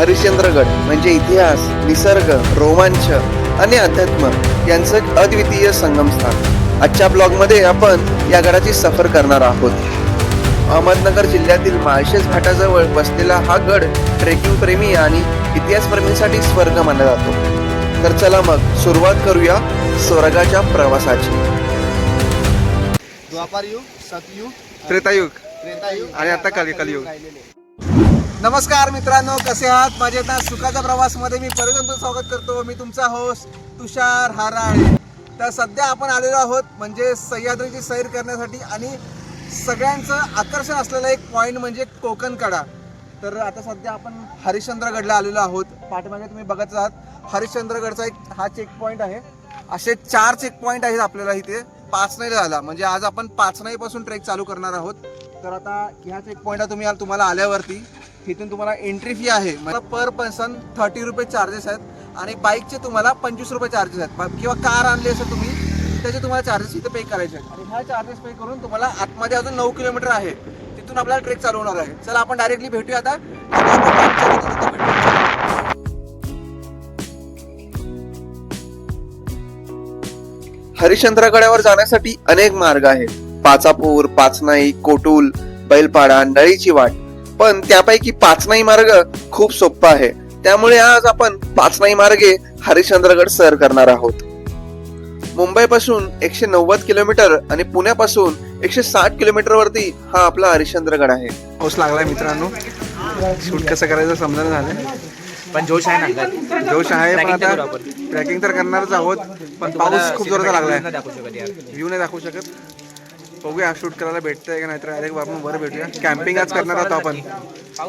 हरिश्चंद्रगड म्हणजे इतिहास निसर्ग रोमांच आणि अध्यात्म यांचं अद्वितीय संगमस्थान. आजच्या ब्लॉगमध्ये आपण या गडाची सफर करणार आहोत. अहमदनगर जिल्ह्यातील माळशेज घाटाजवळ बसलेला हा गड ट्रेकिंग प्रेमी आणि इतिहासप्रेमींसाठी स्वर्ग मानला जातो. तर चला मग सुरुवात करूया स्वर्गाच्या प्रवासाची. द्वापार युग सतयुग त्रेतायुग. त्रेतायुग. आणि आता कली कलियुग. नमस्कार मित्रांनो कसे आहात? माझे ना सुखाचा प्रवासमध्ये मी परत तुमचं स्वागत करतो. मी तुमचा होस्ट तुषार हाराळे. तर सध्या आपण आलेलो आहोत म्हणजे सह्याद्रीची सैर करण्यासाठी आणि सगळ्यांचं आकर्षण असलेलं एक पॉईंट म्हणजे कोकण कडा तर आता सध्या आपण हरिश्चंद्रगडला आलेलो आहोत. पाठीमागे तुम्ही बघत आहात हरिश्चंद्रगडचा एक हा चेक पॉईंट आहे. असे चार चेक पॉईंट आहेत आपल्याला इथे. पाचनाई झाला. म्हणजे आज आपण पाचनाईपासून ट्रेक चालू करणार आहोत. तर आता ह्या चेक पॉईंटला तुम्ही आल- तुम्हाला आल्यावरती तिथून तुम्हाला एंट्री फी आहे. मला पर पर्सन थर्टी रुपये चार्जेस आहेत आणि बाईकचे तुम्हाला पंचवीस रुपये चार्जेस आहेत. किंवा कार आणली असेल तुम्ही त्याचे तुम्हाला चार्जेस इथे पे करायचे आहेत. आणि ह्या चार्जेस पे करून तुम्हाला आतमध्ये अजून नऊ किलोमीटर आहे. तिथून आपल्याला ट्रेक चालू होणार आहे. चला आपण डायरेक्टली भेटूया आता. आता हरिश्चंद्रगडावर जाण्यासाठी अनेक मार्ग आहेत. पाचापूर पाचनाई कोटूल बैलपाडा नळीची वाट. पण त्यापैकी पाचनाई मार्ग खूप सोपा आहे. त्यामुळे आज आपण पाचनाई मार्गे हरिश्चंद्रगड सर करणार आहोत. मुंबईपासून एकशे नव्वद किलोमीटर आणि पुण्यापासून एकशे साठ किलोमीटर वरती हा आपला हरिश्चंद्रगड आहे. पाऊस लागलाय मित्रांनो. शूट कसं करायचं समजणं झालं पण जोश आहे ना. जोश आहे पण आता. ट्रॅकिंग तर करणारच आहोत. पण पाऊस खूप जोराचा लागलाय. व्ह्यू नाही दाखवू शकत. बघूया शूट करायला भेटतंय का नाहीतर डायरेक्ट आपण वर भेटूया. कॅम्पिंग आज करणार आहोत आपण.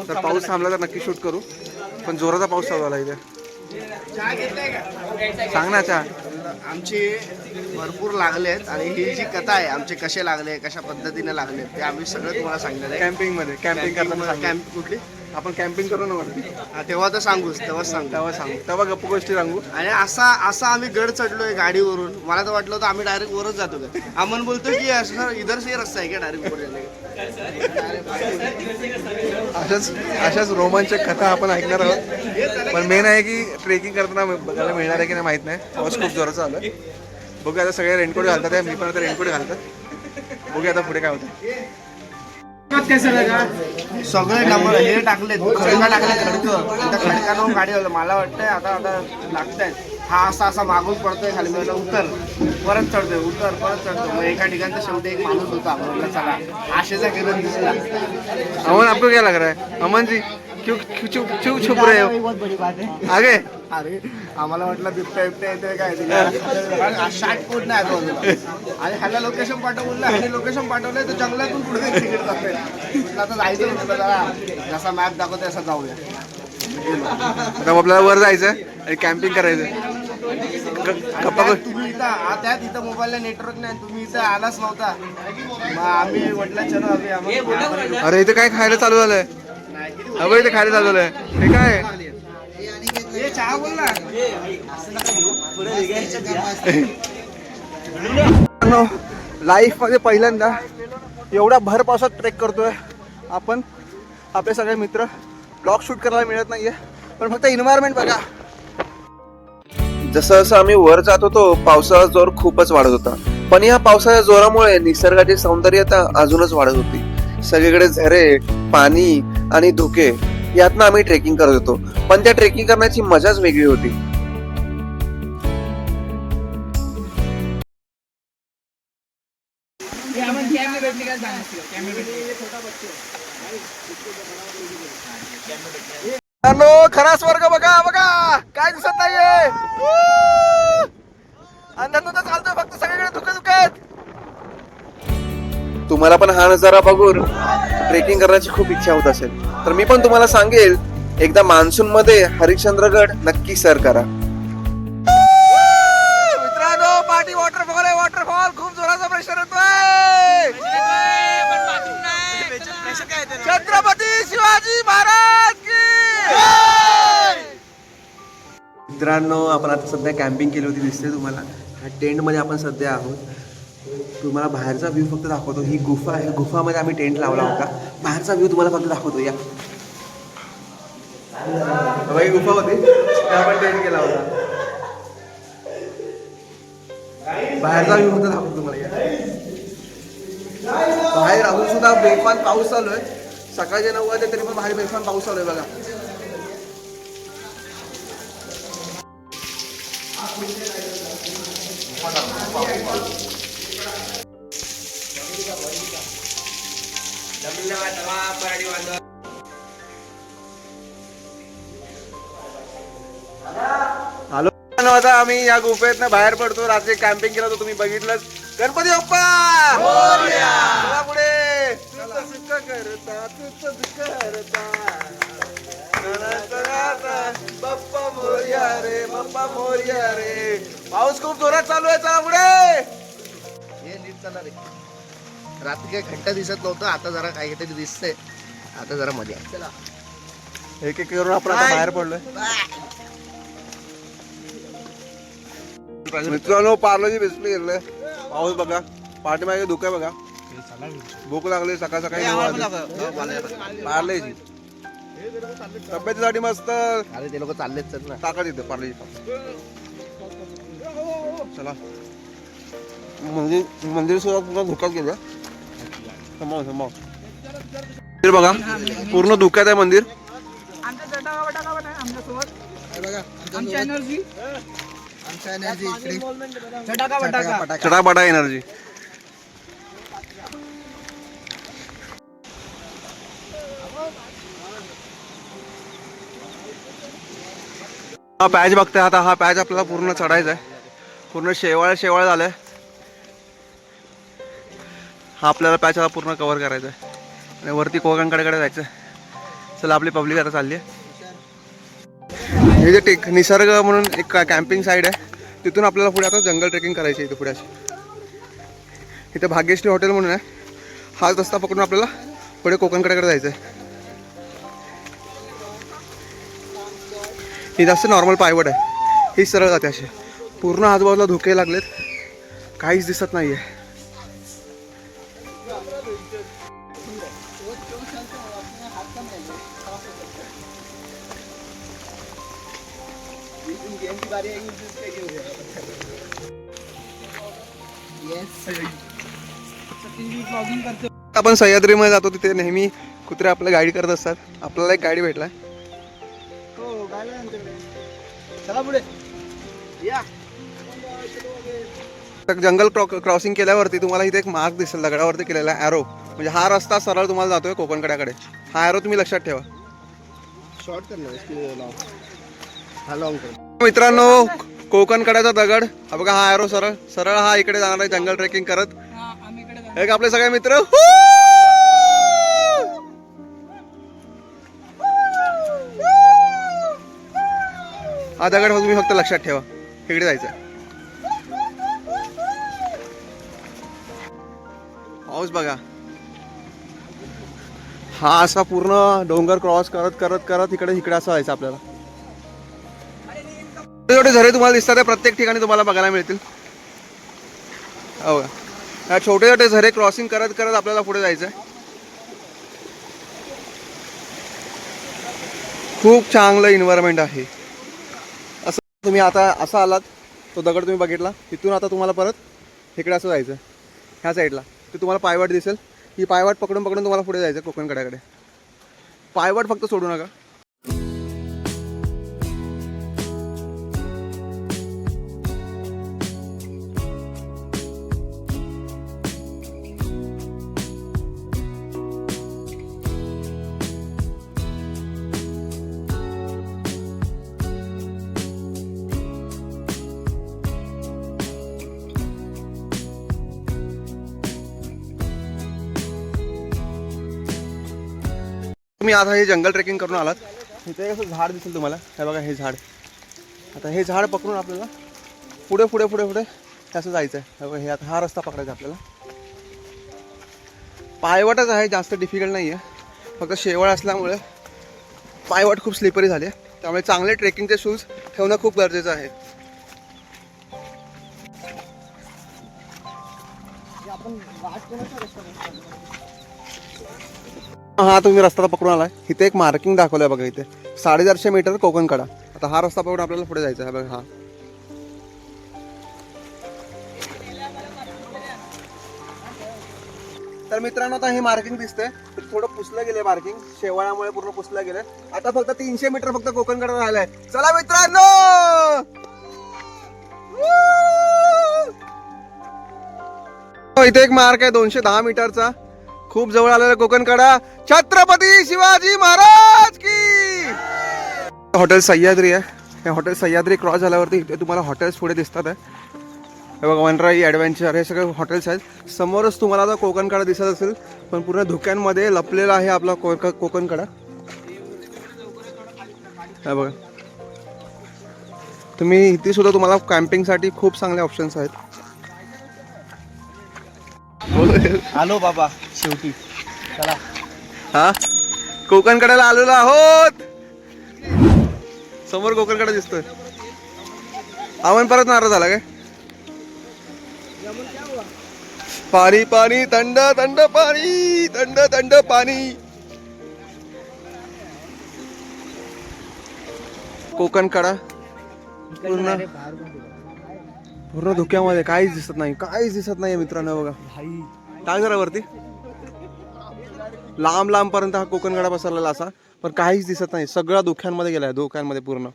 तर पाऊस थांबला तर नक्की शूट करू. पण जोराचा पाऊस चालू आला इथे. सांग ना चहा. आमचे भरपूर लागले आहेत आणि ही जी कथा आहे आमचे कसे लागले कशा पद्धतीने लागले ते आम्ही सगळं तुम्हाला सांगितलं आहे. कॅम्पिंगमध्ये कॅम्पिंग करताना. कॅम्प कुठली? आपण कॅम्पिंग करू ना हा, तेव्हा तर सांगूच तेव्हाच सांगू. तेव्हा सांगू. तेव्हा गप्प गोष्टी सांगू. आणि असा असा आम्ही गड चढलोय गाडीवरून. मला तर वाटलं होतं आम्ही डायरेक्ट वरच जातो का आम्ही बोलतो की असं इधर से रस्ता आहे का डायरेक्ट वर अशाच अशाच रोमांचक कथा आपण ऐकणार आहोत. पण मेन आहे की ट्रेकिंग करताना बघायला मिळणार आहे की नाही माहीत नाही. पाऊस खूप जोराचा आला बघूया आता सगळे रेनकोट घालतात आहे. मी पण आता रेनकोट घालतात बघूया आता पुढे काय होतं सगळे डबल हे टाकले खडका टाकले खडकं. त्या खडकानं गाडी आलं मला वाटतंय आता आता लागतंय. हा असा असा मागून पडतोय खाली. मी म्हटलं, उतर. परत चढतोय उतर परत चढतो मग एका ठिकाणी तर शेवटी एक माणूस होता. चला आशेचा किरण दिसला अमन आपको क्या लग रहा है अमन जी क्यों क्यों चुप क्यों छुप रहे हो? आगे। अरे आम्हाला वाटलं बिबट्या बिबट्या येतोय काय शार्ट कोड नाही आठवलं आणि ह्याला लोकेशन पाठव बोललं ह्याने लोकेशन पाठवलंय तर जंगलातून पुढे तिकीट जातोय. म्हटलं आता जायचं जरा जसा मॅप दाखवतोय असा जाऊया. आता आपल्याला वर जायचं आणि कॅम्पिंग करायचं गप्पा तुम्ही इथं आ- त्यात इथं मोबाईलला नेटवर्क नाही तुम्ही इथं आलाच नव्हता. मग आम्ही म्हटलं चलो आम्ही आम्हाला अरे इथे काय खायला चालू झालंय? अबे इथे खायला चालू झालंय हे काय? हे चहा बोल ना. लाईफमध्ये पहिल्यांदा एवढा भर पावसात ट्रेक करतोय. आपण आपले सगळे मित्र ब्लॉग शूट करायला मिळत नाहीये. पण फक्त एन्व्हायरमेंट बघा. जसं जसं आम्ही वर जात होतो पावसाचा जोर खूपच वाढत होता. पण या पावसाच्या जोरामुळे निसर्गाची सौंदर्यता अजूनच वाढत होती. सगळीकडे झरे पाणी आणि धुके यातनं आम्ही ट्रेकिंग करत होतो. पण त्या ट्रेकिंग करण्याची मजाच वेगळी होती. हॅलो खरा स्वर्ग बघा बघा! काय दिसत नाहीये! Woo! अंधातून तर चालतोय फक्त सगळीकडे धुके धुके आहेत. तुम्हाला पण हा नजारा बघून ट्रेकिंग करण्याची खूप इच्छा होत असेल. तर मी पण तुम्हाला सांगेल एकदा मान्सून मध्ये हरिश्चंद्रगड नक्की सर करा. मित्रांनो पाठी वॉटरफॉल आहे वॉटरफॉल खूप जोराचा प्रेशर येतोय. छत्रपती शिवाजी महाराज की मित्रांनो आपण आता सध्या कॅम्पिंग केली होती दिसते तुम्हाला. हा टेंटमध्ये आपण सध्या आहोत. तुम्हाला बाहेरचा व्ह्यू फक्त दाखवतो. ही गुफा आहे. गुफामध्ये आम्ही टेंट लावला होता. बाहेरचा व्ह्यू तुम्हाला फक्त दाखवतो. या. बाई गुफा होती. त्या आपण टेंट केला होता. बाहेरचा व्ह्यू फक्त दाखवतो तुम्हाला. या. बाहेर अजून सुद्धा बेफान पाऊस चालू आहे. सकाळचे नऊ वाजले तरी पण बाहेर बेफान पाऊस चालू आहे बघा. हॅलो आता आम्ही या गुफेतनं बाहेर पडतो. रात्री कॅम्पिंग केलं तुम्ही बघितलंच. गणपती बाप्पा! पुढे सुख करता तुझं दुःख करता बाप्पा मोर्या रे बाप्पा मोर्या रे. पाऊस खूप जोरात चालू आहे चला पुढे. चालणार रात्री काही घंटा दिसत नव्हतं आता जरा काहीतरी दिसतंय. आता जरा मध्ये आहे. चला. एक एक करून आपण आता बाहेर पडलोय. मित्रांनो पार्लोजी बिस्किट घेतलंय. पाऊस बघा. पाठीमागे धुका बघा. भूक लागली सकाळ सकाळी पार्लेजी. तब्येतीसाठी मस्त. अरे ते लोक चाललेच चल ना. ताकद येते पार्लेजी. चला. मंदिर मंदिर सुद्धा पूर्ण धुक्यात गेलं. समोर समोर मंदिर बघा पूर्ण धुक्यात आहे मंदिर. चटापटा एनर्जी हा पॅच बघताय आता हा पॅच आपल्याला पूर्ण चढायचा आहे. पूर्ण शेवाळ शेवाळ झालाय. हा आपल्याला पॅच पूर्ण कवर करायचा आहे. आणि वरती कोकणकडे जायचं आहे. चला आपली पब्लिक आता चालली आहे. हे जे टेक निसर्ग म्हणून एक कॅम्पिंग साईड आहे. तिथून आपल्याला पुढे आता जंगल ट्रेकिंग करायची इथे पुढे अशी. इथे भाग्यश्री हॉटेल म्हणून आहे. हाच रस्ता पकडून आपल्याला पुढे कोकणकड्याकडे जायचं आहे. ही जास्त नॉर्मल पायवट आहे. ही सरळ जाते अशी. पूर्ण आजूबाजूला धुके लागलेत. काहीच दिसत नाही आहे आपण सह्याद्रीमध्ये जातो तिथे नेहमी कुत्रे आपलं गाईड करत असतात. आपल्याला एक गाडी भेटलाय. हो चला पुढे. या. जंगल क्रॉसिंग केल्यावरती तुम्हाला इथे एक मार्क दिसेल. दगडावरती केलेला ॲरो म्हणजे हा रस्ता सरळ तुम्हाला जातोय कोकणकड्याकडे. हा ॲरो तुम्ही लक्षात ठेवा. शॉर्ट कर ना हा लॉंग कर. मित्रांनो कोकणकड्याचा दगड. हा बघा हा ॲरो सरळ सरळ हा इकडे जाणार आहे जंगल ट्रेकिंग करत. हा. एक आपले सगळे मित्र हा! दगड तुम्ही फक्त लक्षात ठेवा. इकडे जायचं पाऊस बघा. हा असा पूर्ण डोंगर क्रॉस करत करत करत इकडे इकडे असं जायचं आपल्याला. छोटे छोटे झरे तुम्हाला दिसतात ते प्रत्येक ठिकाणी तुम्हाला बघायला मिळतील. हो. ह्या छोटे छोटे झरे क्रॉसिंग करत करत आपल्याला पुढे जायचं आहे खूप चांगलं इन्व्हायरमेंट आहे. असं तुम्ही आता असा आलात तो दगड तुम्ही बघितला तिथून आता तुम्हाला परत इकडे असं जायचं ह्या साईडला ते तुम्हाला पायवाट दिसेल. ही पायवाट पकडून पकडून तुम्हाला पुढे जायचं कोकणकड्याकडे. पायवाट फक्त सोडू नका. तुम्ही आता हे जंगल ट्रेकिंग करून आलात. इथे असं झाड दिसेल तुम्हाला. हे बघा हे झाड. आता हे झाड पकडून आपल्याला पुढे पुढे पुढे पुढे असं जायचं आहे हे बघा हे आता हा रस्ता पकडायचा आपल्याला. पायवाटच आहे जास्त डिफिकल्ट नाही आहे फक्त शेवळ असल्यामुळे पायवाट खूप स्लिपरी झाली. आहे त्यामुळे चांगले ट्रेकिंगचे शूज ठेवणं खूप गरजेचं आहे. हा तुम्ही रस्ता पकडून आलाय. इथे एक मार्किंग दाखवलंय बघा इथे. साडेचारशे मीटर कोकण कडा. आता हा रस्ता पकडून आपल्याला पुढे जायचा आहे बघा हा. तर मित्रांनो आता हे मार्किंग दिसतंय. थोडं पुसलं गेलंय मार्किंग शेवाळ्यामुळे पूर्ण पुसलं गेलं आता फक्त तीनशे मीटर फक्त कोकणकडे राहिलंय. चला मित्रांनो! हो, इथे एक मार्क आहे दोनशे दहा मीटरचा खूप जवळ आलेला कोकणकडा. छत्रपती शिवाजी महाराज की! हॉटेल सह्याद्री आहे. हे हॉटेल सह्याद्री क्रॉस झाल्यावरती इथे तुम्हाला हॉटेल्स पुढे दिसतात आहे. हे बघा वनराई ॲडव्हेंचर हे सगळे हॉटेल्स आहेत. समोरच तुम्हाला आता कोकणकडा दिसत असेल पण पूर्ण धुक्यांमध्ये लपलेला आहे आपला कोक कोकणकडा. हे बघा. तुम्ही इथे सुद्धा तुम्हाला कॅम्पिंगसाठी खूप चांगले ऑप्शन्स आहेत. आलो बाबा. शेवटी. चला. हा? कोकणकड्याला आलेलो आहोत. समोर कोकणकडा दिसतोय. आवन परत नाराज झाला काय? पाणी पाणी थंड थंड पाणी थंड थंड पाणी. कोकणकडा. पूर्ण पूर्ण धुक्यामध्ये काहीच दिसत नाही काहीच दिसत नाही मित्रांनो बघा. काय जरा वरती? लांब लांब पर्यंत हा कोकणगडा पसरलेला असा पण काहीच दिसत नाही. सगळा धुक्यांमध्ये गेलाय धुक्यांमध्ये पूर्ण.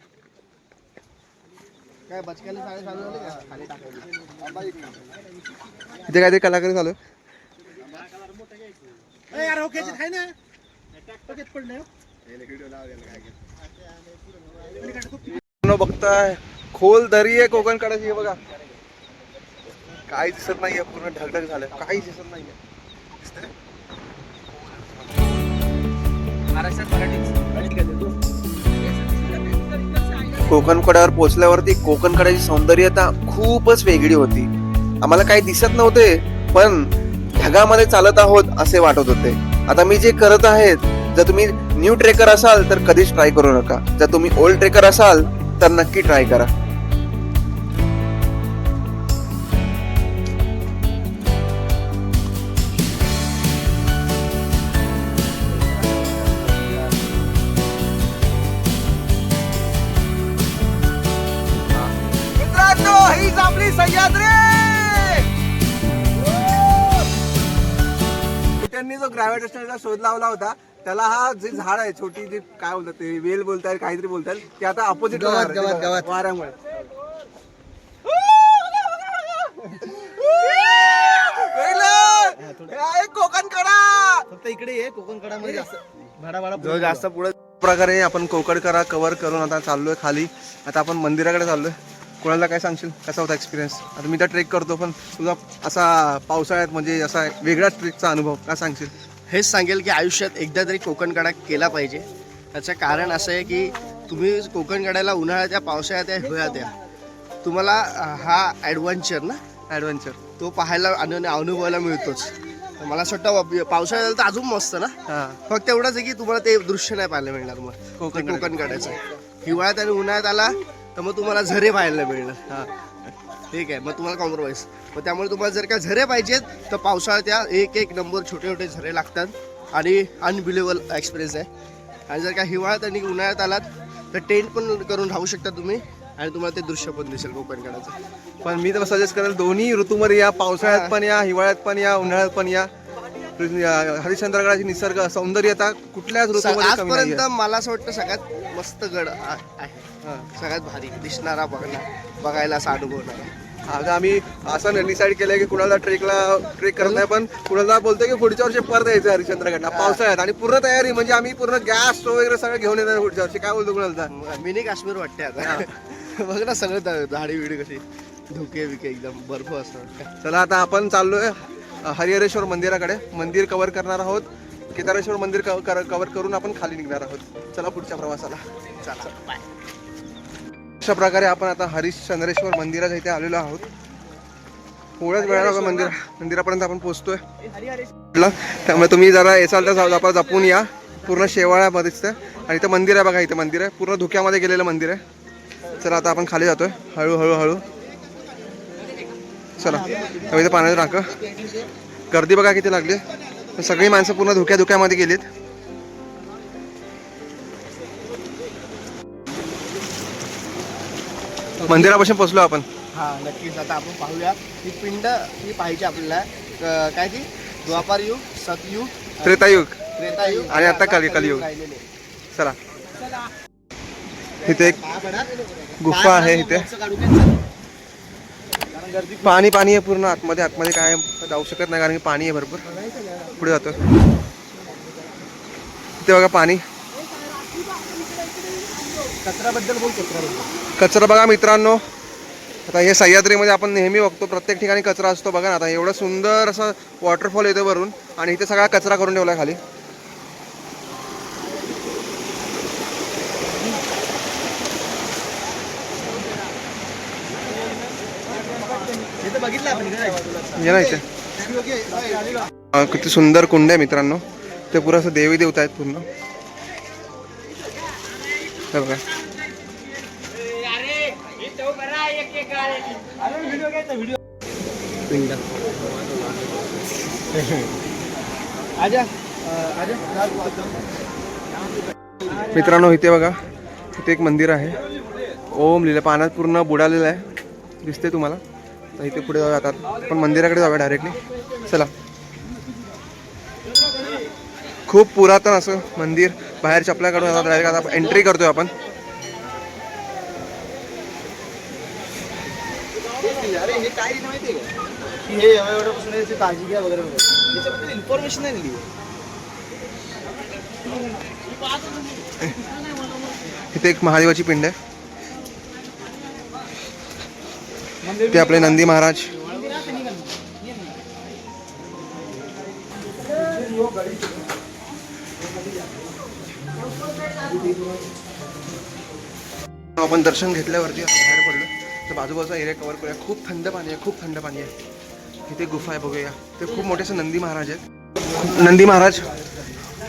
काय इथे काहीतरी कलाकारी चालू. मित्रांनो बघताय. खोल दरी आहे कोकण कडाची हे बघा. काही दिसत नाहीये पूर्ण ढगढग झालं काहीच दिसत नाहीये. कोकण कड्यावर पोहोचल्यावरती कोकणकड्याची सौंदर्यता खूपच वेगळी होती. आम्हाला काही दिसत नव्हते पण ढगामध्ये चालत आहोत असे वाटत होते. आता मी जे करत आहेत जर तुम्ही न्यू ट्रेकर असाल तर कधीच ट्राय करू नका. जर तुम्ही ओल्ड ट्रेकर असाल तर नक्की ट्राय करा. ग्रॅव्हिटेशनचा शोध लावला होता. त्याला हा जे झाड आहे छोटी जी काय बोलतात ते वेल बोलतात काहीतरी बोलतात ते आता अपोजिट. वाऱ्यामुळे. कोकण कडा फक्त इकडे ये कोकणकडामध्ये जास्त भाडा भाडा जो जास्त पुढे प्रकारे आपण कोकडकरा कव्हर करून आता चाललोय खाली. आता आपण मंदिराकडे चाललोय. कोणाला काय सांगशील? कसा होता एक्सपिरियन्स आता मी तर ट्रेक करतो पण तुझा असा पावसाळ्यात म्हणजे असा वेगळाच ट्रेकचा अनुभव काय सांगशील? हेच सांगेल की आयुष्यात एकदा तरी कोकणकडा केला पाहिजे. त्याचं कारण असं आहे की तुम्ही कोकणकड्याला उन्हाळ्यात या पावसाळ्यात या हिवाळ्यात या तुम्हाला हा ॲडव्हेंचर ना? ॲडव्हेंचर तो पाहायला आणि अनुभवायला मिळतोच. मला असं वाटतं पावसाळ्यात तर अजून मस्त ना? हा. फक्त एवढंच आहे की तुम्हाला ते दृश्य नाही पाहायला मिळणार मग. कोकण कोकण काढायचं हिवाळ्यात आणि उन्हाळ्यात आला तर मग तुम्हाला झरे पाहायला मिळणार. हा. ठीक आहे मग तुम्हाला कॉम्प्रोमाइज मग त्यामुळे तुम्हाला जर का झरे पाहिजेत तर पावसाळ्यात या एक एक नंबर छोटे छोटे झरे लागतात. आणि अनबिलेबल एक्सपिरियन्स आहे. आणि जर का हिवाळ्यात आणि उन्हाळ्यात आलात तर टेंट पण करून राहू शकता तुम्ही. आणि तुम्हाला ते दृश्य पण दिसेल कोकणकडाचं पण मी तर सजेस्ट करेल दोन्ही ऋतूमध्ये या पावसाळ्यात पण या हिवाळ्यात पण या उन्हाळ्यात पण या. हरिश्चंद्रगडाची निसर्ग सौंदर्यता कुठल्याच ऋतूमध्ये आजपर्यंत. मला असं वाटतं सगळ्यात मस्त गड आहे. सगळ्यात भारी. दिसणारा बघणार. बघायला असा अनुभवणारा आता आम्ही असं डिसाईड केलंय की कुणाला ट्रेकला ट्रेक करत नाही पण कुणाला बोलतोय की पुढच्या वर्षी परत यायचं हरिश्चंद्रगडला. पावसाळ्यात आणि पूर्ण तयारी म्हणजे आम्ही पूर्ण गॅस वगैरे सगळं घेऊन येणार पुढच्या वर्षी. काय बोलतो कुणाला मिनी काश्मीर वाटते आता. बघ ना सगळं झाडी बिडी कशी धुके बिके एकदम बर्फ असं. चला आता आपण चाललोय हरिहरेश्वर मंदिराकडे. मंदिर कव्हर करणार आहोत. केदारेश्वर मंदिर कव्हर करून आपण खाली निघणार आहोत. चला पुढच्या प्रवासाला. चला. बाय अशा प्रकारे आपण आता हरिश्चंद्रेश्वर मंदिराच्या इथे आलेलो आहोत. थोड्याच वेळाला मंदिर मंदिरापर्यंत आपण पोहोचतोय. त्यामुळे तुम्ही जरा येसाल तर जपून या. पूर्ण शेवाळ्यामध्ये दिसतं आणि इथं मंदिर आहे बघा इथं मंदिर आहे. पूर्ण धुक्यामध्ये गेलेलं मंदिर आहे. चला आता आपण खाली जातोय. हळू हळू हळू. चला इथं पाण्याचं टाकं. गर्दी बघा किती लागली. सगळी माणसं पूर्ण धुक्या धुक्यामध्ये गेलीत. मंदिरापासून पोहोचलो आपण. हा नक्कीच. आता आपण पाहूया. ही पिंड ही पाहिजे आपल्याला. क- काय ती? द्वापार युग सतयुग त्रेतायुग. त्रेतायुग. आणि आता कली- कलियुग. राहिलेले. चला. इथे एक गुफा आहे इथे. पाणी पाणी आहे पूर्ण आतमध्ये. आतमध्ये काय जाऊ शकत नाही कारण की पाणी आहे भरपूर. पुढे जातो. इथे बघा पाणी. कचऱ्याबद्दल बोल कचऱ्याबद्दल. कचरा बघा मित्रांनो. आता हे सह्याद्रीमध्ये आपण नेहमी बघतो प्रत्येक ठिकाणी कचरा असतो. बघा ना आता एवढं सुंदर असं वॉटरफॉल येतो वरून आणि इथे सगळा कचरा करून ठेवला खाली. किती सुंदर कुंड आहे मित्रांनो. ते पुरं असं देवी देवता आहेत पूर्ण. हे बघा पिंड आजा आजा मित्रांनो इथे बघा इथे एक मंदिर आहे. ओम लिहिलं पाण्यात पूर्ण बुडालेलं आहे. दिसते तुम्हाला. तर इथे पुढे जाऊया आता. पण मंदिराकडे जाऊया डायरेक्टली चला. खूप पुरातन असं मंदिर. बाहेरच्या आपल्याकडून आता डायरेक्ट आता एंट्री करतोय आपण. इन्फॉर्मेशन नाही दिली इथे एक महादेवाची पिंड आहे. ते आपले नंदी महाराज. आपण दर्शन घेतल्यावरती बाहेर पडलो. तर बाजूबाजूचा एरिया कव्हर करूया. खूप थंड पाणी आहे खूप थंड पाणी आहे. इथे गुफा आहे बघूया. ते खूप मोठे असे नंदी महाराज आहेत. नंदी महाराज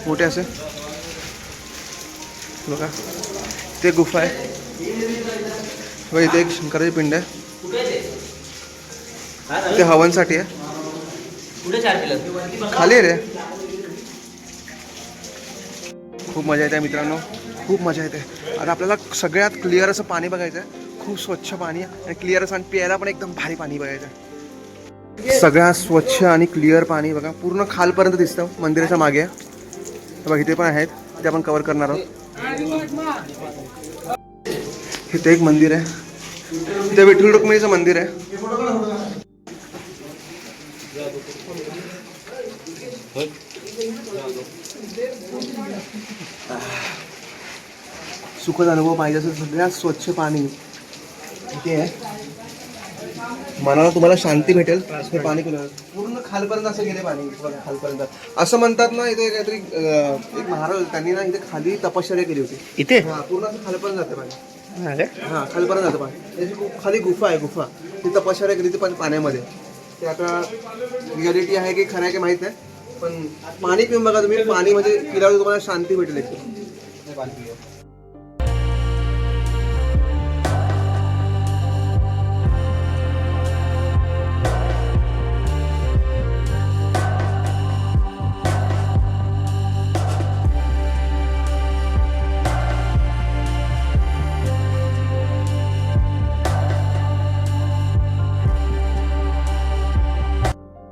मोठे असे. बघा ते गुफा आहे. बघा इथे एक शंकराची पिंड आहे. ते? हवनसाठी आहे. खाली रे. खूप मजा येते मित्रांनो. खूप मजा येते. आता आपल्याला सगळ्यात क्लिअर असं पाणी बघायचं आहे खूप स्वच्छ पाणी आहे आणि क्लिअर असं आणि प्यायला पण एकदम भारी पाणी बघायचं आहे सगळ्यात स्वच्छ आणि क्लिअर पाणी बघा. पूर्ण खालपर्यंत दिसतं. मंदिराच्या मागे. बघ बघा इथे पण आहेत. ते आपण कव्हर करणार आहोत. इथे एक मंदिर आहे. इथे विठ्ठल रुक्मिणीचं मंदिर आहे. सुखद अनुभव पाहिजे असेल सगळ्यात स्वच्छ पाणी इथे आहे. मनाला तुम्हाला शांती भेटेल. हे पाणी पिल्यावर पूर्ण खालपर्यंत असं गेले पाणी. खालपर्यंत. असं म्हणतात ना इथे काहीतरी एक महाराज त्यांनी ना इथे खाली तपश्चर्या केली होती. इथे? हा पूर्ण असं खालपर्यंत जातं पाणी. हा खालपर्यंत जातं पाणी. त्याची खूप खाली गुफा आहे गुफा. ती तपश्चर्या केली ती पण पाण्यामध्ये. ते आता रियालिटी आहे की खरं आहे की माहीत नाही. पण पाणी पिऊन बघा तुम्ही. पाणी म्हणजे पिल्यावर तुम्हाला शांती भेटेल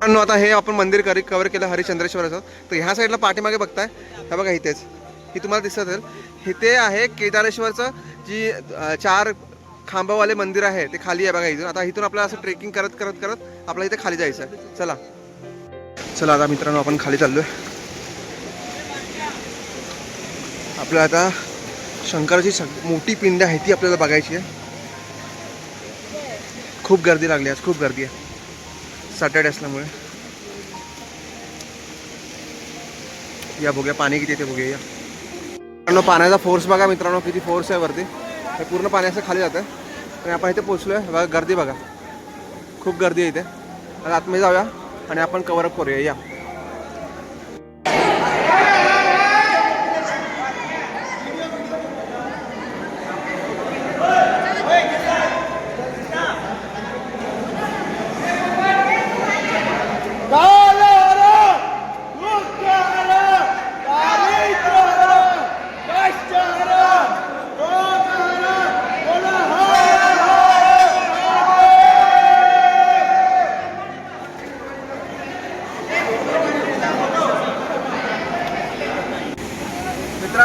मित्रांनो, आता हे आपण मंदिर करी कवर केलं हरिश्चंद्रेश्वराचं. तर ह्या साईडला पाठीमागे बघताय. हे बघा इथेच. ही तुम्हाला दिसत असेल. इथे आहे केदारेश्वरचं जी चार खांबावाले मंदिर आहे ते खाली आहे बघा इथून. आता इथून आपल्याला असं ट्रेकिंग करत करत करत आपल्याला इथे खाली जायचं आहे चला. चला आता मित्रांनो आपण खाली चाललोय. आपल्याला आता शंकराची सग मोठी पिंड आहे ती आपल्याला बघायची आहे. खूप गर्दी लागली आज खूप गर्दी आहे. सॅटर्डे असल्यामुळे. या बघूया पाणी किती ते बघूया या. मित्रांनो पाण्याचा फोर्स बघा मित्रांनो किती फोर्स आहे वरती. हे पूर्ण पाणी असं खाली जातं आणि आपण इथे पोचलोय बघा गर्दी बघा. खूप गर्दी आहे इथे. आता आतमध्ये जाऊया आणि आपण कवरअप करूया. या.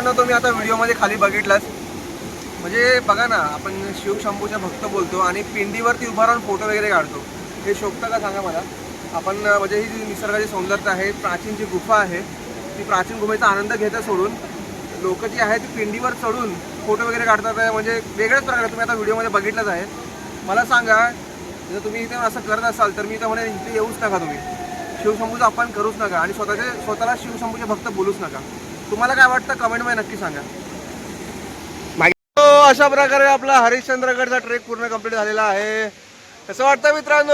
मित्रांनो तुम्ही आता व्हिडिओमध्ये खाली बघितलाच. म्हणजे बघा ना आपण शिवशंभूच्या भक्त बोलतो आणि पिंडीवरती उभा राहून फोटो वगैरे काढतो. हे शोभतं का सांगा मला? आपण म्हणजे ही जी निसर्गाची सौंदर्य आहे प्राचीन जी गुफा आहे ती प्राचीन गुफेचा आनंद घेता सोडून लोक जी आहे ती पिंडीवर चढून फोटो वगैरे काढतात म्हणजे वेगळ्याच प्रकारे तुम्ही आता व्हिडिओमध्ये बघितलंच आहे. मला सांगा जर तुम्ही इथे असं करत असाल तर मी तर म्हणे इथे येऊच नका तुम्ही. शिवशंभूचं आपण करूच नका आणि स्वतःचे स्वतःला शिवशंभूचे भक्त बोलूच नका. तुम्हाला काय वाटतं? कमेंटमध्ये नक्की सांगा. तो अशा प्रकारे आपला हरिश्चंद्रगडचा ट्रेक पूर्ण कंप्लीट झालेला आहे. कसं वाटतं मित्रांनो?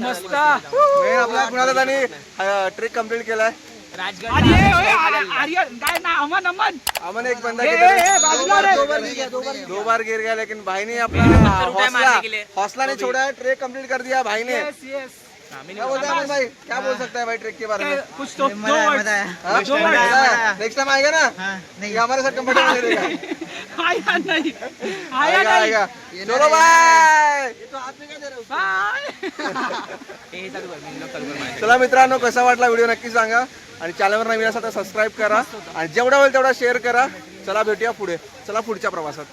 मस्त. मेन आपला कुणाला त्यांनी ट्रेक कंप्लीट केलाय. अमन एक बंदा है? दो बार गिर गया, लेकिन भाई ने अपना हौसला हौसला नहीं छोड़ा है ट्रेक कंप्लीट कर दिया भाई ने यस यस क्या बोलते हैं अमन भाई? क्या बोल सकता है भाई ट्रेक के बारे में कुछ तो दो. हाँ? नेक्स्ट टाइम आएगा ना? ये हमारे साथ कंफर्टेबल रहेगा। आया नाही। आया नाही। आएगा चलो बाय बाय चला मित्रांनो कसा वाटला व्हिडिओ नक्की सांगा. आणि चॅनलवर नवीन असा तर सबस्क्राईब करा. आणि जेवढा होईल तेवढा शेअर करा. चला भेटूया पुढे. चला पुढच्या प्रवासात.